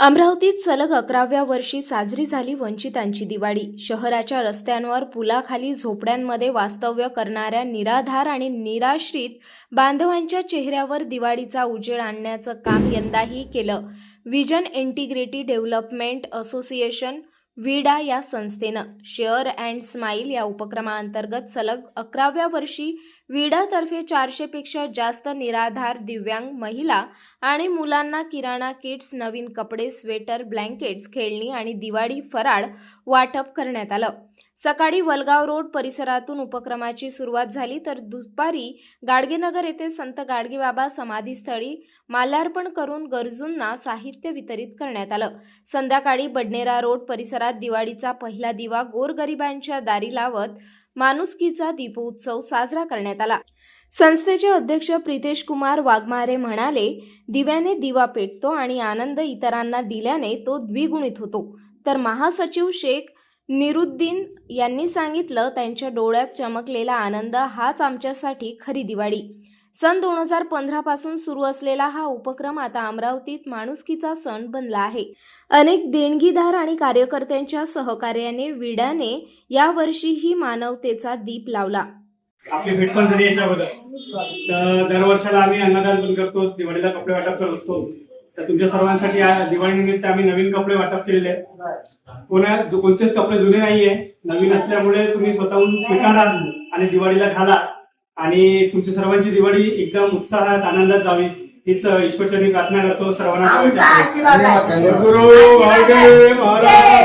अमरावतीत सलग अकराव्या वर्षी साजरी झाली वंचितांची दिवाळी. शहराच्या रस्त्यांवर पुलाखाली झोपड्यांमध्ये वास्तव्य करणाऱ्या निराधार आणि निराश्रित बांधवांच्या चेहऱ्यावर दिवाळीचा उजेड आणण्याचं काम यंदाही केलं. विजन इंटिग्रेटी डेव्हलपमेंट असोसिएशन विडा या संस्थेनं शेअर अँड स्माईल या उपक्रमाअंतर्गत सलग अकराव्या वर्षी विडातर्फे चारशेपेक्षा जास्त निराधार दिव्यांग महिला आणि मुलांना किराणा किट्स नवीन कपडे स्वेटर ब्लँकेट्स खेळणी आणि दिवाळी फराळ वाटप करण्यात आलं. सकाळी वलगाव रोड परिसरातून उपक्रमाची सुरुवात झाली तर दुपारी गाडगेनगर येथे संत गाडगेबाबा समाधीस्थळी माल्यार्पण करून गरजूंना साहित्य वितरित करण्यात आलं. संध्याकाळी बडनेरा रोड परिसरात दिवाळीचा पहिला दिवा गोरगरिबांच्या दारी लावत माणुसकीचा दीपोत्सव साजरा करण्यात आला. संस्थेचे अध्यक्ष प्रितेश कुमार वाघमारे म्हणाले दिव्याने दिवा पेटतो आणि आनंद इतरांना दिल्याने तो द्विगुणित होतो. तर महासचिव शेख निरुद्दीन यांनी सांगितलं त्यांच्या डोळ्यात चमकलेला आनंद हाच आमच्यासाठी खरी दिवाळी. सन दोन हजार पंधरा पासून सुरू असलेला हा उपक्रम आता अमरावतीत माणुसकीचा सण बनला आहे. अनेक देणगीदार आणि कार्यकर्त्यांच्या सहकार्याने विड्याने यावर्षीही मानवतेचा दीप लावला. आपली भेट झाली याच्याबद्दल. दरवर्षाला आम्ही अन्नदान पण करतो दिवाळीला कपडे वाटप करत असतो. तर तुमच्या सर्वांसाठी या दिवाळीनिमित्त आम्ही नवीन कपडे वाटप केलेले आहे कोणा जो कोणतेच कपडे जुने नाहीये. नवीन असल्यामुळे तुम्ही स्वतःहून स्वीकारा आणि दिवाळीला घाला. आणि तुमची सर्वांची दिवाळी एकदम उत्साहात आनंदात जावी. हीच ईश्वरचरणी प्रार्थना करतो. सर्वांना. गुरु महाराज.